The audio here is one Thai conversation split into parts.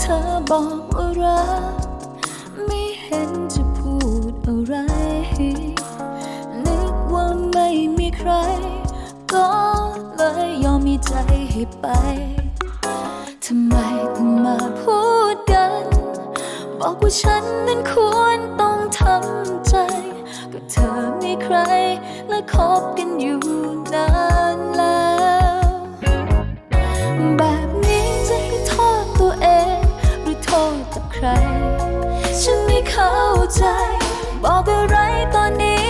เธอบอกว่ารัก ไม่เห็นจะพูดอะไร นึกว่าไม่มีใคร ก็เลยยอมมีใจให้ไป ทำไมต้องมาพูดกัน บอกว่าฉันนั้นควรต้องทำใจ ก็เธอมีใครและคบกันอยู่นาน ใจ บอกอะไรตอนนี้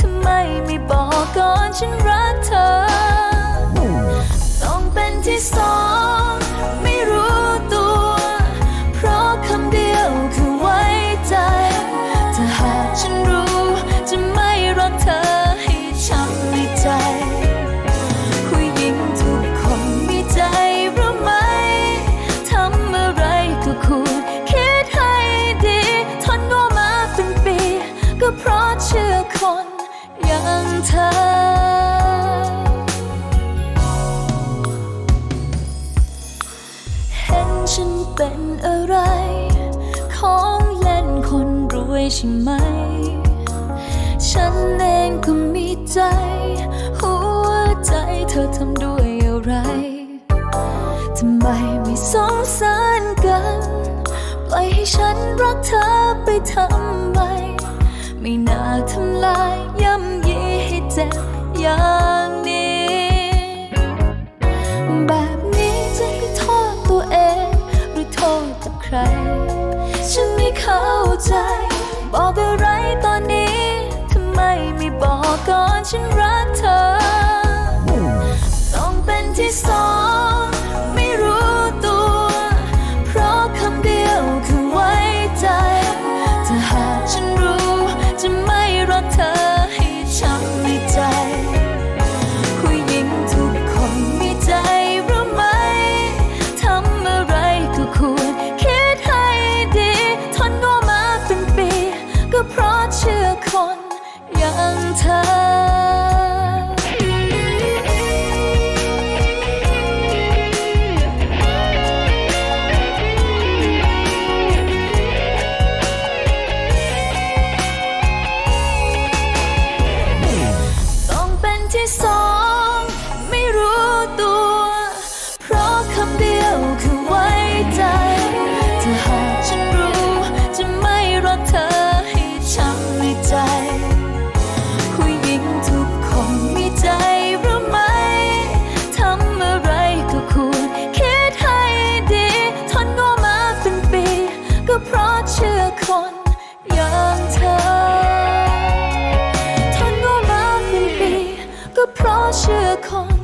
ทำไมไม่บอกก่อนฉันรักเธอ ต้องเป็นที่สอง เป็นอะไร ของเล่นคนรวยใช่ไหม ฉันเองก็มีใจ หัวใจเธอทำด้วยอะไร ทำไมไม่สงสารกัน ปล่อยให้ฉันรักเธอไปทำไม ไม่น่าทำลายย่ำยีให้เจ็บยา ก่อนฉันรักเธอ ต้องเป็นที่สอง อ คนอย่างเธอ ทนว่ามาเป็นปีก็เพราะเชื่อคน